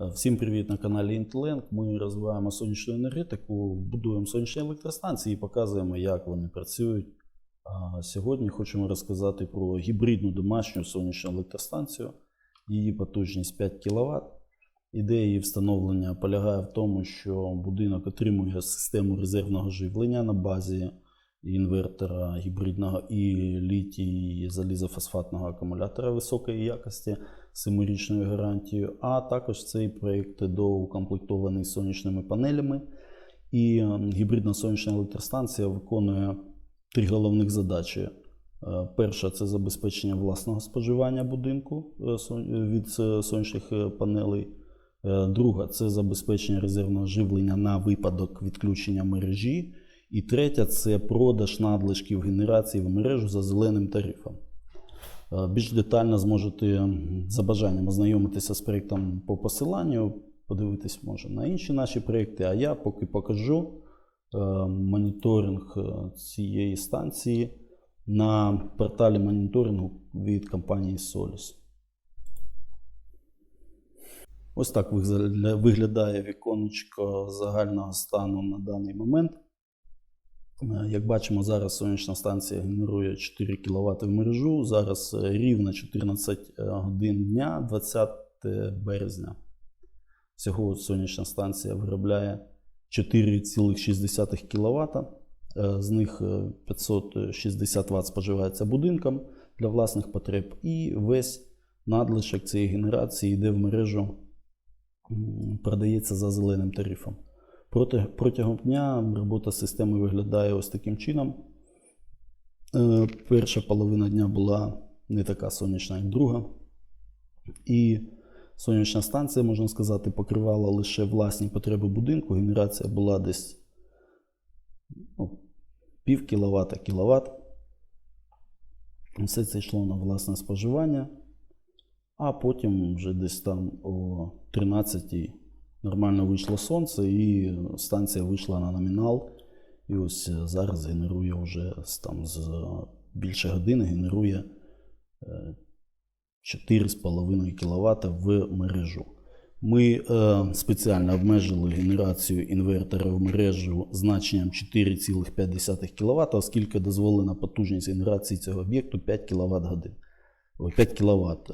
Е, Всім привіт на каналі Intelink. Ми розвиваємо сонячну енергетику, будуємо сонячні електростанції і показуємо, як вони працюють. А Сьогодні хочемо розказати про гібридну домашню сонячну електростанцію. Її потужність 5 кВт. Ідея її встановлення полягає в тому, що будинок отримує систему резервного живлення на базі інвертора гібридного і літій залізофосфатного акумулятора високої якості з 7-річною гарантією, а також цей проєкт доукомплектований сонячними панелями. І е, гібридна сонячна електростанція виконує три головних задачі. Е, Перша це забезпечення власного споживання будинку е, від сонячних панелей. Друга це забезпечення резервного живлення на випадок відключення мережі. І третя це продаж надлишків генерації в мережу за зеленим тарифом. Е, Більш детально зможете за бажанням ознайомитися з проєктом по посиланню, подивитись може на інші наші проєкти, а я поки покажу е, моніторинг е, цієї станції на порталі моніторингу від компанії Solis. Ось так виглядає віконечко загального стану на даний момент. Е, Як бачимо, зараз сонячна станція генерує 4 кВт в мережу. Зараз е, рівно 14 годин дня, 20 березня. Всього сонячна станція виробляє 4,6 кВт. З них е, 560 Вт споживається будинком для власних потреб. І весь надлишок цієї генерації йде в мережу, продається за зеленим тарифом. Протягом дня робота системи виглядає ось таким чином. Е, перша половина дня була не така сонячна, як друга. І сонячна станція, можна сказати, покривала лише власні потреби будинку. Генерація була десь ну, пів кіловата, кіловат. Все це йшло на власне споживання. А потім вже десь там о 13 нормально вийшло сонце, і станція вийшла на номінал. І ось е, зараз генерує вже там, з е, більше години генерує е, 4,5 кВт в мережу. Ми е, спеціально обмежили генерацію інвертора в мережу значенням 4,5 кВт, оскільки дозволена потужність генерації цього об'єкту 5 кВт годин. Ой, 5 кВт.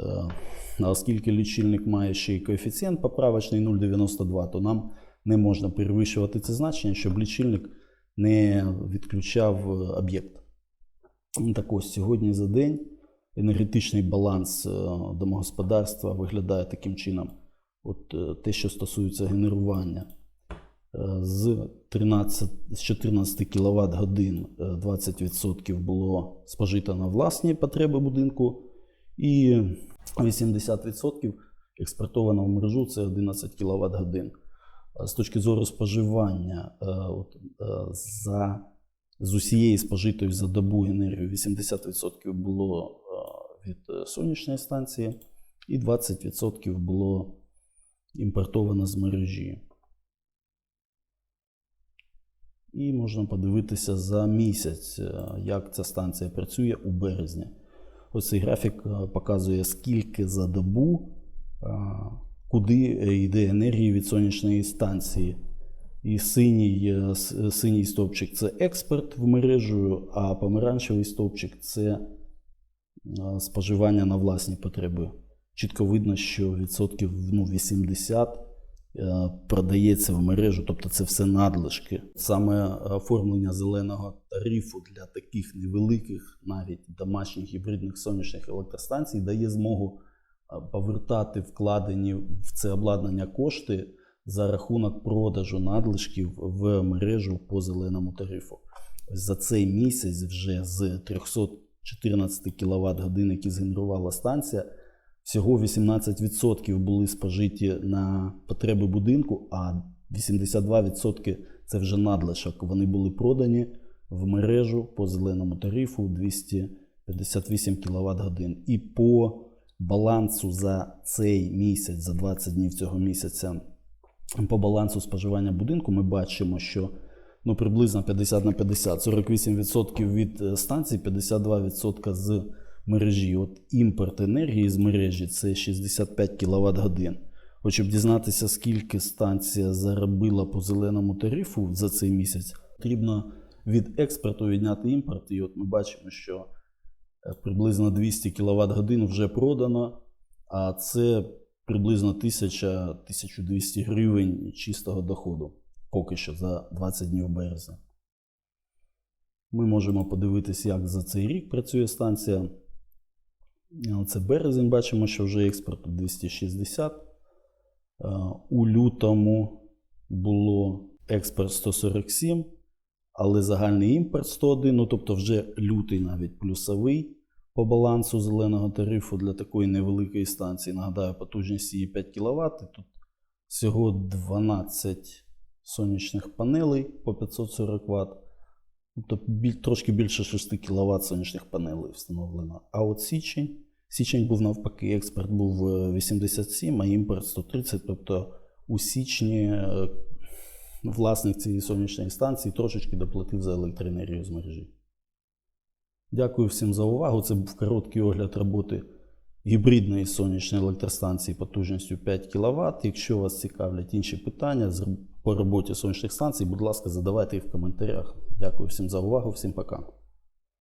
А оскільки лічильник має ще й коефіцієнт поправочний 0,92, то нам не можна перевищувати це значення, щоб лічильник не відключав об'єкт. Ну, Так ось сьогодні за день енергетичний баланс е, домогосподарства виглядає таким чином. От е, те, що стосується генерування з 13, з 14 кВт годин 20% було спожито на власні потреби будинку, і 80% експортовано в мережу це 11 кВт годин. З точки зору споживання, е, от, е, за, з усієї спожитої за добу енергії 80% було е, від сонячної станції, і 20% було імпортовано з мережі. І можна подивитися за місяць, як ця станція працює у березні. Ось цей графік е, показує, скільки за добу, е, куди е, йде енергії від сонячної станції. І синій, синій стовпчик це експорт в мережу, а помаранчевий стовпчик це споживання на власні потреби. Чітко видно, що відсотків ну, 80 е, продається в мережу, тобто це все надлишки. Саме оформлення зеленого тарифу для таких невеликих, навіть домашніх гібридних сонячних електростанцій дає змогу е, повертати вкладені в це обладнання кошти за рахунок продажу надлишків в мережу по зеленому тарифу. За цей місяць вже з 314 кВт годин, які згенерувала станція, всього 18% були спожиті на потреби будинку, а 82% це вже надлишок. Вони були продані в мережу по зеленому тарифу 258 кВт годин. І по балансу за цей місяць, за 20 днів цього місяця, по балансу споживання будинку ми бачимо, що ну, приблизно 50 на 50, 48% від е, станції, 52% з мережі. От імпорт енергії з мережі це 65 кВт годин. Щоб дізнатися, скільки станція заробила по зеленому тарифу за цей місяць, потрібно від експорту відняти імпорт. І от ми бачимо, що е, приблизно 200 кВт годин вже продано, а це приблизно 1000-1200 гривень чистого доходу поки що за 20 днів березня. Ми можемо подивитися, як за цей рік працює станція. Це березень, бачимо, що вже експорт 260. Е, У лютому було експорт 147, але загальний імпорт 101, ну тобто вже лютий навіть плюсовий по балансу зеленого тарифу для такої невеликої станції. Нагадаю, потужність її 5 кВт. Тут всього 12 сонячних панелей по 540 Вт. Тобто трошки більше 6 кВт сонячних панелей встановлено. А от січень, січень був навпаки, експорт був е, 87, а імпорт 130. Тобто у січні е, власник цієї сонячної станції трошечки доплатив за електроенергію з мережі. Дякую всім за увагу. Це був короткий огляд роботи гібридної сонячної електростанції потужністю 5 кВт. Якщо вас цікавлять інші питання по роботі сонячних станцій, будь ласка, задавайте їх в коментарях. Дякую всім за увагу, всім пока.